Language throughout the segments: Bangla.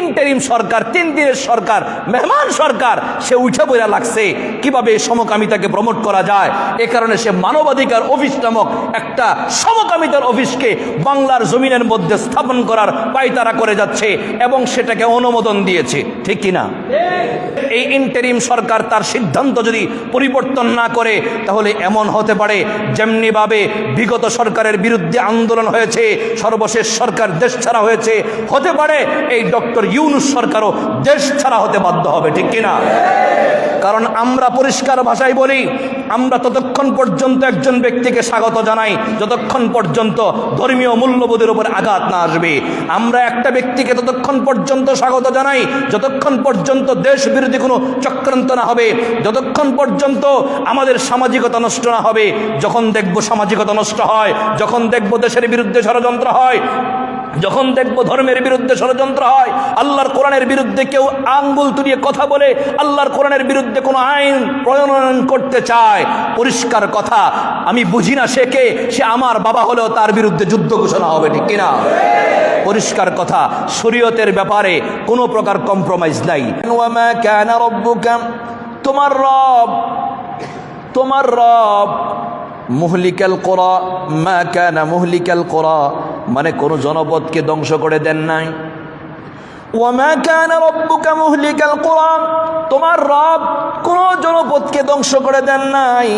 ইন্টারিম সরকার, তিন দিনের সরকার, মেহমান সরকার, সে উঠে বইরা লাগছে। কীভাবে সমকামিতাকে প্রমোট করা যায়? এ কারণে সে মানবাধিকার অফিস নামক একটা সমকামিতার অফিসকে বাংলার জমিনের মধ্যে স্থাপন করার পায়তারা করে যাচ্ছে এবং সেটাকে অনুমোদন দিয়েছে। ঠিক কিনা এই ইন্টারিম সরকার তার সিদ্ধান্ত যদি পরিবর্তন না করে, তাহলে এমন হতে পারে যেমনিভাবে বিগত সরকারের বিরুদ্ধে আন্দোলন হয়েছে, সর্বশেষ সরকার দেশ ছাড়া হয়েছে। হতে পারে এই ডক্টর ইউনুস সরকারও দেশ ছাড়া হতে বাধ্য হবে, ঠিক কিনা? কারণ আমরা পরিষ্কার ভাষায় বলি, আমরা ততক্ষণ পর্যন্ত একজন ব্যক্তিকে স্বাগত জানাই, যতক্ষণ পর্যন্ত ধর্মীয় মূল্যবোধের উপর আঘাত না আসবে। আমরা একটা ব্যক্তিকে ততক্ষণ পর্যন্ত স্বাগত জানাই, যতক্ষণ পর্যন্ত দেশ বিরোধী কোনো চক্রান্ত না হবে, যতক্ষণ পর্যন্ত আমাদের সামাজিকতা নষ্ট না হবে, যখন দেখব সামাজিকতা নষ্ট হয়, যখন দেখব দেশের বিরুদ্ধে ষড়যন্ত্র হয় যখন দেখব ধর্মের বিরুদ্ধে ষড়যন্ত্র হয়, আল্লাহর কোরআনের বিরুদ্ধে কেউ আঙ্গুল তুলিয়ে কথা বলে, আল্লাহর কোরআনের বিরুদ্ধে কোনো আইন প্রণয়ন করতে চায়, পরিষ্কার কথা, আমি বুঝি না সে কে? সে আমার বাবা হলেও তার বিরুদ্ধে যুদ্ধ ঘোষণা হবে, ঠিক কিনা? পরিষ্কার কথা, শরীয়তের ব্যাপারে কোনো প্রকার কম্প্রোমাইজ নাই। তোমার রব তোমার রব মুহলিকাল কোরা, মা কানা মুহলিকাল কোরা মানে কোনো জনপদকে ধ্বংস করে দেন নাই। মুহলিকাল তোমার রব কোন জনপদকে ধ্বংস করে দেন নাই।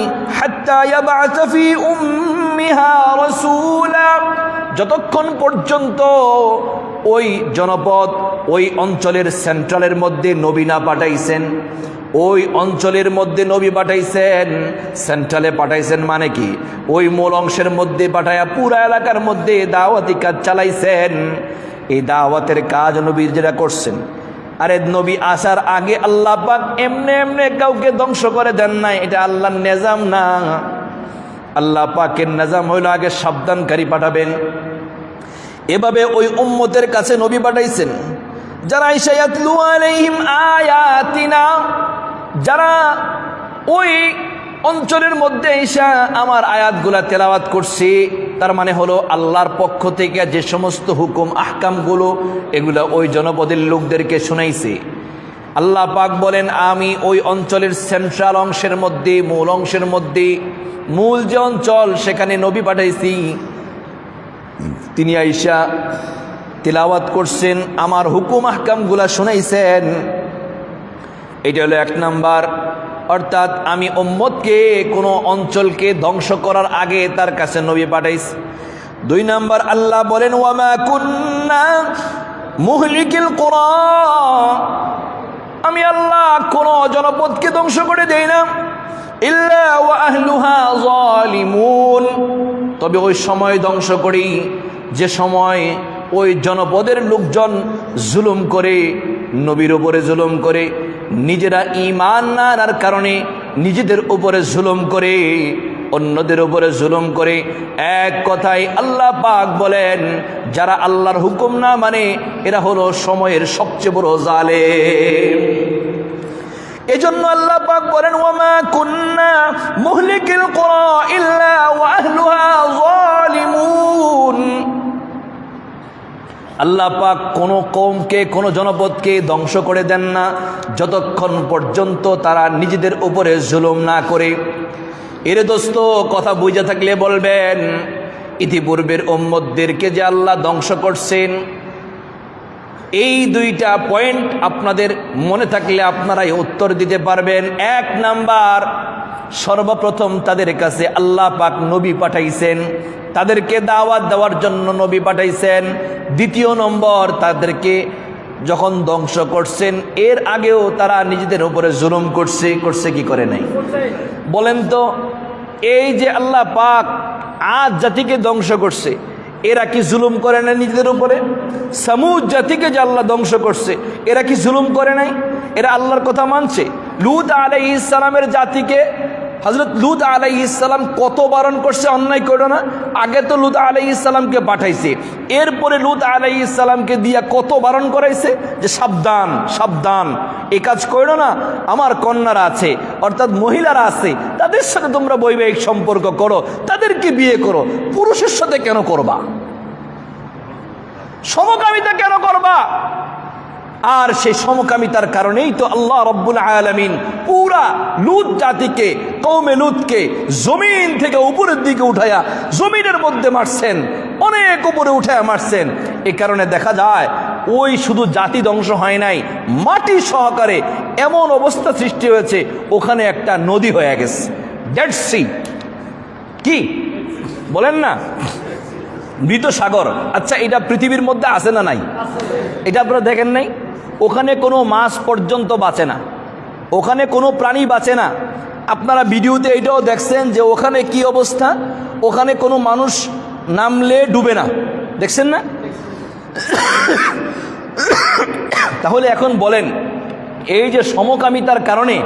যতক্ষণ পর্যন্ত ওই জনপদ ওই অঞ্চলের সেন্ট্রালের মধ্যে নবী না পাঠাইছেন। ওই অঞ্চলের মধ্যে নবী পাঠাইছেন। সেন্ট্রালে পাঠাইছেন মানে কি? ওই মূল অংশের মধ্যে পাঠাইয়া পুরা এলাকার মধ্যে দাওয়াতি কাজ চালাইছেন। এই দাওয়াতের কাজ নবীর যেটা করছেন। আরে নবী আসার আগে আল্লাহ পাক এমনি এমনি কাউকে ধ্বংস করে দেন নাই। এটা আল্লাহর নেজাম না। আল্লাহ পাকের নেজাম হইল আগে সাবধানকারী পাঠাবেন। এভাবে ওই উম্মতের কাছে নবী পাঠাইছেন। যারা আয়াতিনা, যারা ওই অঞ্চলের মধ্যে ঈশা আমার আয়াতগুলা তেলাওয়াত করছি, তার মানে হলো আল্লাহর পক্ষ থেকে যে সমস্ত হুকুম, আহকামগুলো, এগুলা ওই জনপদের লোকদেরকে শুনাইছে। আল্লাহ পাক বলেন, আমি ওই অঞ্চলের সেন্ট্রাল অংশের মধ্যে, মূল অংশের মধ্যে, মূল যে অঞ্চল, সেখানে নবী পাঠাইছি। তিনি আইসা তিলাওয়াত করছেন, আমার হুকুম আহকামগুলা শুনাইছেন। এটা হলো এক নাম্বার। অর্থাৎ আমি ওম্মদকে কোনো অঞ্চলকে ধ্বংস করার আগে তার কাছে নবী পাঠাইছি। দুই নাম্বার, আল্লাহ বলেন, ওয়ামা কুন্না মুহলিকিল কোরআন আমি আল্লাহ কোন জনপদকে ধ্বংস করে দেই না। ইল্লা তবে ওই সময় ধ্বংস করি। যে সময় ওই জনপদের লোকজন জুলুম করে, নবীর উপরে জুলুম করে, নিজেরা ইমান আনার কারণে নিজেদের উপরে জুলুম করে, অন্যদের উপরে জুলুম করে, এক কথায় আল্লাহ পাক বলেন, যারা আল্লাহর হুকুম না মানে এরা হলো সময়ের সবচেয়ে বড় জালে এজন্য আল্লাহ পাক বলেন ওয়ামা কুন্না মুহলিকিল কুরা ইল্লা আল্লাহ পাক কোনো কৌমকে কোনো জনপদকে ধ্বংস করে দেন না। যতক্ষণ পর্যন্ত তারা নিজেদের উপরে জুলুম না করে। এরে দোস্ত, কথা বুঝে থাকলে বলবেন, ইতিপূর্বের ওম্মদদেরকে যে আল্লাহ ধ্বংস করছেন, এই দুইটা পয়েন্ট আপনাদের মনে থাকলে আপনারাই উত্তর দিতে পারবেন। এক নাম্বার, সর্বপ্রথম তাদের কাছে আল্লাহ পাক নবী পাঠাইছেন তাদেরকে দাওয়াত দেওয়ার জন্য নবী পাঠাইছেন। দ্বিতীয় নম্বর, তাদেরকে যখন ধ্বংস করছেন, এর আগেও তারা নিজেদের উপরে জুলুম করছে করছে কি করে নাই? বলেন তো, এই যে আল্লাহ পাক আজ জাতিকে ধ্বংস করছে, এরা কি জুলুম করে না নিজেদের উপরে? সামুদ জাতিকে যে আল্লাহ ধ্বংস করছে, এরা কি জুলুম করে নাই? এরা আল্লাহর কথা মানছে? লুত আলাই ইসলামের জাতিকে হজরত লুত আলাই ইসলাম কত বারণ করছে অন্যায় করো না? আগে তো লুত আলাই ইসলামকে পাঠাইছে। এরপরে লুত আলাই ইসলামকে দিয়া কত বারণ করাইছে? যে সাবধান সাবধান। এ কাজ করো না, আমার কন্যারা আছে, অর্থাৎ মহিলারা আছে, তাদের সাথে তোমরা বৈবাহিক সম্পর্ক করো, তাদেরকে বিয়ে করো, পুরুষের সাথে কেন করবা? সমকামিতা কেন করবা? আর সেই সমকামিতার কারণেই তো আল্লাহ রব্বুল আলমিন পুরা লুত জাতিকে কৌমে লুতকে জমিন থেকে উপরের দিকে উঠাইয়া জমিনের মধ্যে মারছেন, অনেক উপরে উঠাইয়া মারছেন। এ কারণে দেখা যায়, ওই শুধু জাতি ধ্বংস হয় নাই, মাটি সহকারে এমন অবস্থা সৃষ্টি হয়েছে, ওখানে একটা নদী হয়ে গেছে। ডেড সি কি? বলেন না। মৃত সাগর। আচ্ছা এটা পৃথিবীর মধ্যে আছে না নাই? এটা আপনারা দেখেন নাই? ওখানে কোনো মাছ পর্যন্ত বাঁচে না। ওখানে কোনো প্রাণী বাঁচে না। আপনারা ভিডিওতে এটাও দেখছেন যে ওখানে কি অবস্থা? ওখানে কোনো মানুষ নামলে ডুবে না। দেখছেন না? তাহলে এখন বলেন, এই যে সমকামিতার কারণে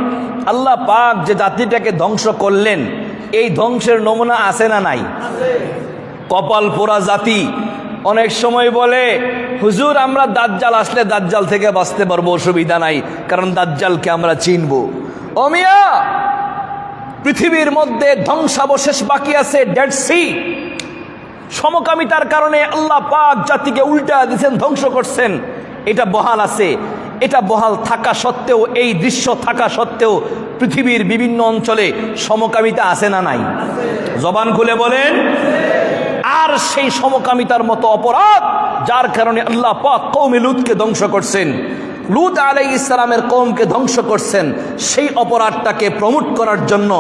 আল্লাহ পাক যে জাতিটাকে ধ্বংস করলেন, এই ধ্বংসের নমুনা আছে না নাই? কপাল পোড়া জাতি অনেক সময় বলে, হুজুর, আমরা দাজ্জাল আসলে দাজ্জাল থেকে বাঁচতে পারব, অসুবিধা নাই, কারণ দাজ্জালকে আমরা চিনব। অমিয়া পৃথিবীর মধ্যে ধ্বংসাবশেষ বাকি আছে ডেড সি সমকামিতার কারণে আল্লাহ পাক জাতিকে উল্টা দিচ্ছেন ধ্বংস করছেন। এটা বহাল আছে। এটা বহাল থাকা সত্ত্বেও, এই দৃশ্য থাকা সত্ত্বেও পৃথিবীর বিভিন্ন অঞ্চলে সমকামিতা আছে না নাই? জবান খুলে বলেন। আর সেই সমকামিতার মতো অপরাধ যার কারণে আল্লাহ পাক কৌমিলুদকে ধ্বংস করছেন। লুত আলাই ইসলামের কৌমকে ধ্বংস করছেন, সেই অপরাধটাকে প্রমোট করার জন্য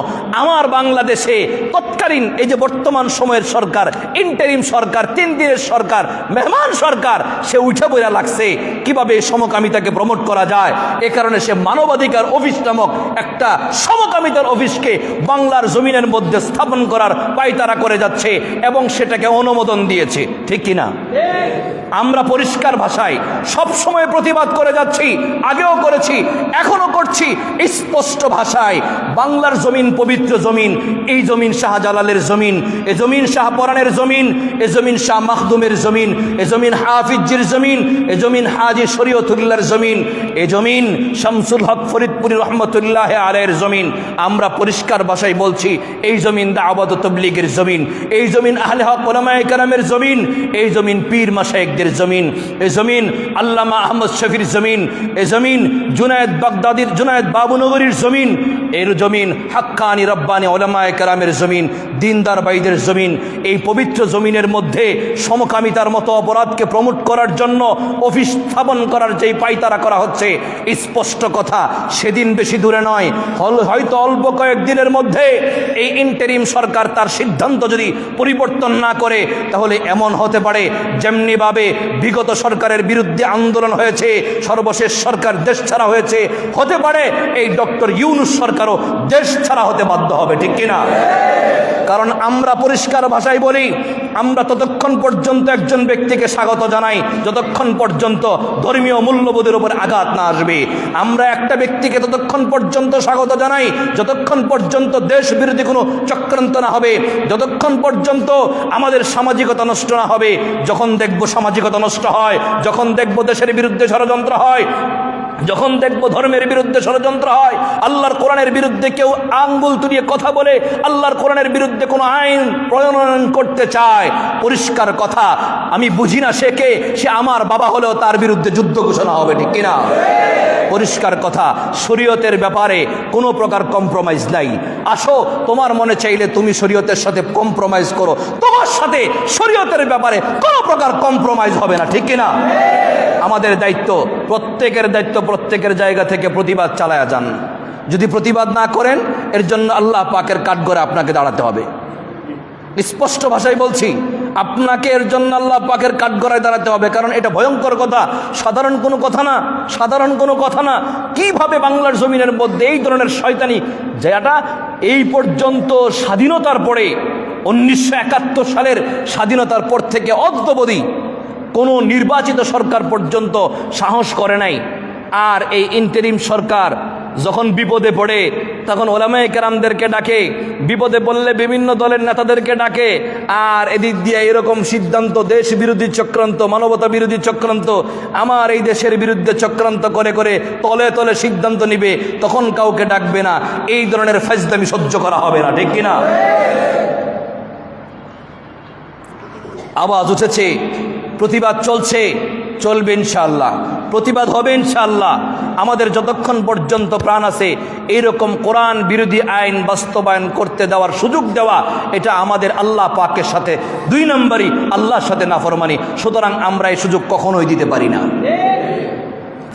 আমার বাংলাদেশে তৎকালীন এই যে বর্তমান সময়ের সরকার ইন্টারিম সরকার, তিন দিনের সরকার, মেহমান সরকার, সে উঠে বইরা লাগছে, কীভাবে সমকামিতাকে প্রমোট করা যায়? এ কারণে সে মানবাধিকার অফিস নামক একটা সমকামিতার অফিসকে বাংলার জমিনের মধ্যে স্থাপন করার পায়তারা করে যাচ্ছে এবং সেটাকে অনুমোদন দিয়েছে, ঠিক কিনা? আমরা পরিষ্কার ভাষায় সব সময় প্রতিবাদ করে যাচ্ছি, আগেও করেছি এখনও করছি। স্পষ্ট ভাষায় বাংলার জমিন, পবিত্র জমিন, এই জমিন শাহজালালের জমিন, এ জমিন শাহ পরানের জমিন, এ জমিন শাহ মাহদুমের জমিন, এ জমিন হাফিজির জমিন, এ জমিন হাজি শরীয়তুল্লাহর জমিন, এ জমিন শামসুল হক ফরিদপুরি রহমতুল্লাহ আলের জমিন। আমরা পরিষ্কার ভাষায় বলছি, এই জমিন দা দাওয়াত তবলিগের জমিন, এই জমিন আহলে হক ওলামায়ে কারামের জমিন, এই জমিন পীর মাসায়েকদের জমিন, এ জমিন আল্লামা আহমদ শফির জমিন, এ জমিন জুনায়দ বাগদাদির, জুনায়দ বাবুনগরীর জমিন এর জমিন, হাক্কানি রব্বানি ওলামায়ে কারামের জমিন, দিনদার বাইদের জমিন। এই পবিত্র জমিনের মধ্যে সমকামিতার মতো অপরাধকে প্রমোট করার জন্য অফিস স্থাপন করার যেই পাইতারা করা হচ্ছে, স্পষ্ট কথা, সেদিন বেশি দূরে নয়। হয়তো অল্প কয়েকদিনের মধ্যে এই ইন্টারিম সরকার তার সিদ্ধান্ত যদি পরিবর্তন না করে, তাহলে এমন হতে পারে যেমনিভাবে বিগত সরকারের বিরুদ্ধে আন্দোলন হয়েছে, সর্বশেষ সরকার দেশ ছাড়া হয়েছে। হতে পারে এই ডক্টর ইউনুস সরকারও দেশ ছাড়া হতে বাধ্য হবে, ঠিক কিনা? কারণ আমরা পরিষ্কার ভাষায় বলি, আমরা ততক্ষণ পর্যন্ত একজন ব্যক্তিকে স্বাগত জানাই, যতক্ষণ পর্যন্ত ধর্মীয় মূল্যবোধের উপর আঘাত না আসবে। আমরা একটা ব্যক্তিকে ততক্ষণ পর্যন্ত স্বাগত জানাই, যতক্ষণ পর্যন্ত দেশ বিরোধী কোনো চক্রান্ত না হবে, যতক্ষণ পর্যন্ত আমাদের সামাজিকতা নষ্ট না হবে, যখন দেখব সামাজিকতা নষ্ট হয়, যখন দেখব দেশের বিরুদ্ধে ষড়যন্ত্র হয় যখন দেখব ধর্মের বিরুদ্ধে ষড়যন্ত্র হয়, আল্লাহর কোরআনের বিরুদ্ধে কেউ আঙ্গুল তুলিয়ে কথা বলে, আল্লাহর কোরআনের বিরুদ্ধে কোনো আইন প্রণয়ন করতে চায়, পরিষ্কার কথা, আমি বুঝি না সে কে, সে আমার বাবা হলেও তার বিরুদ্ধে যুদ্ধ ঘোষণা হবে ঠিক কিনা? পরিষ্কার কথা। শরীয়তের ব্যাপারে কোনো প্রকার কম্প্রোমাইজ নাই। আসো, তোমার মনে চাইলে তুমি শরীয়তের সাথে কম্প্রোমাইজ করো। তোমার সাথে শরীয়তের ব্যাপারে কোনো প্রকার কম্প্রোমাইজ হবে না, ঠিক কিনা আমাদের দায়িত্ব, প্রত্যেকের দায়িত্ব প্রত্যেকের জায়গা থেকে প্রতিবাদ চালায়া যান। যদি প্রতিবাদ না করেন, এর জন্য আল্লাহ পাকের কাঠগড়ে আপনাকে দাঁড়াতে হবে। স্পষ্ট ভাষায় বলছি আপনাকে এর জন্য আল্লাহ পাকের কাঠগড়ায় দাঁড়াতে হবে। কারণ এটা ভয়ঙ্কর কথা। সাধারণ কোনো কথা না। সাধারণ কোনো কথা না। কীভাবে বাংলার জমিনের মধ্যে এই ধরনের শয়তানি? যেটা এই পর্যন্ত স্বাধীনতার পরে, উনিশশো একাত্তর সালের স্বাধীনতার পর থেকে অদ্যবধি কোনো নির্বাচিত সরকার পর্যন্ত সাহস করে নাই। আর এই ইন্টারিম সরকার যখন বিপদে পড়ে, তখন ওলামায় কেরামদেরকে ডাকে। বিপদে পড়লে বিভিন্ন দলের নেতাদেরকে ডাকে। আর এদিক দিয়ে এরকম সিদ্ধান্ত, দেশ বিরোধী চক্রান্ত, মানবতা বিরোধী চক্রান্ত, আমার এই দেশের বিরুদ্ধে চক্রান্ত করে করে তলে তলে সিদ্ধান্ত নিবে, তখন কাউকে ডাকবে না। এই ধরনের ফাজদামি সহ্য করা হবে না, ঠিক কিনা? আওয়াজ উঠেছে, প্রতিবাদ চলছে। চলবে ইনশাআল্লাহ। প্রতিবাদ হবে ইনশাআল্লাহ। আমাদের যতক্ষণ পর্যন্ত প্রাণ আছে, এইরকম কোরআন বিরোধী আইন বাস্তবায়ন করতে দেওয়ার সুযোগ দেওয়া, এটা আমাদের আল্লাহ পাকের সাথে, দুই নম্বরই আল্লাহর সাথে নাফরমানি। সুতরাং আমরা এই সুযোগ কখনোই দিতে পারি না।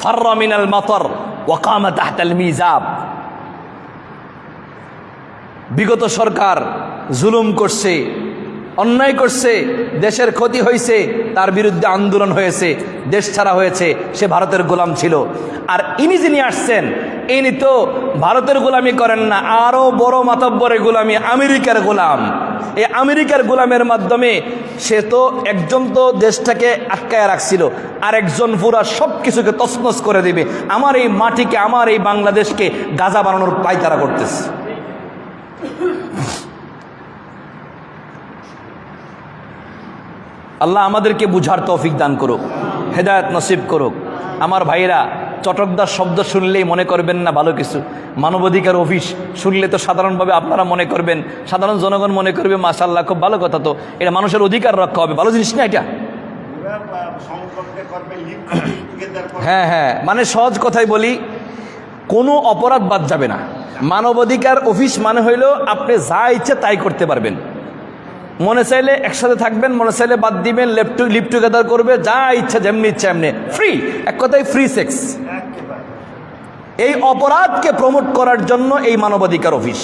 ফাররা মিনাল মাতর ওয়াকামা তাহতাল মিজাব। বিগত সরকার জুলুম করছে অন্যায় করছে, দেশের ক্ষতি হয়েছে, তার বিরুদ্ধে আন্দোলন হয়েছে, দেশ ছাড়া হয়েছে, সে ভারতের গোলাম ছিল। আর ইনি যিনি আসছেন, ইনি তো ভারতের গোলামি করেন না, আরও বড় মাতব্বরের গোলামি, আমেরিকার গোলাম। এই আমেরিকার গোলামের মাধ্যমে সে তো একজন তো দেশটাকে আটকায় রাখছিল আর একজন পুরা সব কিছুকে তছনছ করে দেবে। আমার এই মাটিকে, আমার এই বাংলাদেশকে গাজা বানানোর পায়তারা করতেছে। আল্লাহ আমাদেরকে বুঝার তৌফিক দান করুক, হেদায়ত নসিব করুক। আমার ভাইরা চটকদার শব্দ শুনলেই মনে করবেন না ভালো কিছু। মানবাধিকার অফিস শুনলে তো সাধারণভাবে আপনারা মনে করবেন, সাধারণ জনগণ মনে করবে মাশাল্লাহ খুব ভালো কথা তো। এটা মানুষের অধিকার রক্ষা হবে। ভালো জিনিস না এটা? হ্যাঁ হ্যাঁ। মানে সহজ কথাই বলি, কোনো অপরাধ বাদ যাবে না। মানবাধিকার অফিস মানে হইল আপনি যা ইচ্ছে তাই করতে পারবেন। মনে চাইলে একসাথে থাকবেন মনে চাইলে বাদ দিবেন লেপটু লিপ টুগেদার করবে যা ইচ্ছা যেমনি ইচ্ছা এমনি। ফ্রি এক কথায় ফ্রি সেক্স এই অপরাধকে প্রমোট করার জন্য এই মানবাধিকার অফিস